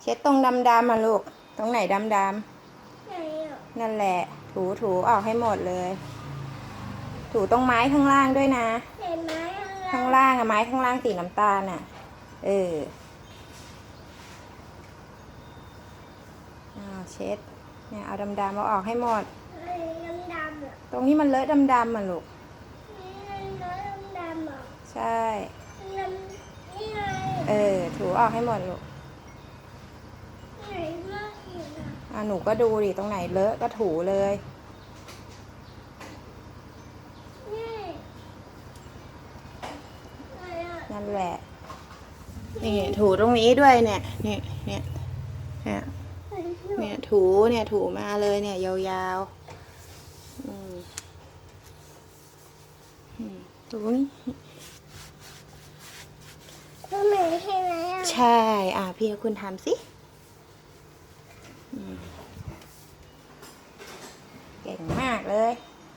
เช็ดตรงดำดำๆมาลูก ตรงไหนดำดไหนอะำนั่นแหละ ถูถูออกให้หมดเลย ถูตรงไม้ข้างล่างด้วยนะเห็นไหมข้างล่างอะไม้ข้างล่างสีน้ำตาลอะเอออ้าวเช็ด เนี่ยเอาดำดำๆเอาออกให้หมดไอ้ดำๆอะตรงที่มันเลอะดำดำๆอะลูกนี่ไงน้อยดำๆอะใช่ดำนี่ไงเออ ถูออกให้หมดลูก ไหนมากอีกอะ อะ หนูก็ดูดิตรงไหนเลอะก็ถูเลยนี่ไหนอะนั่นแหละ นี่ถูตรงนี้ด้วยเนี่ย นี่เนี่ยเนี่ยไหนอยู่เนี่ยถูเนี่ยถูมาเลยเนี่ย ยาวๆอืมอืมถูนี่ตรงไหนเห็นไหมอะใช่ อะพี่คุณทำสิ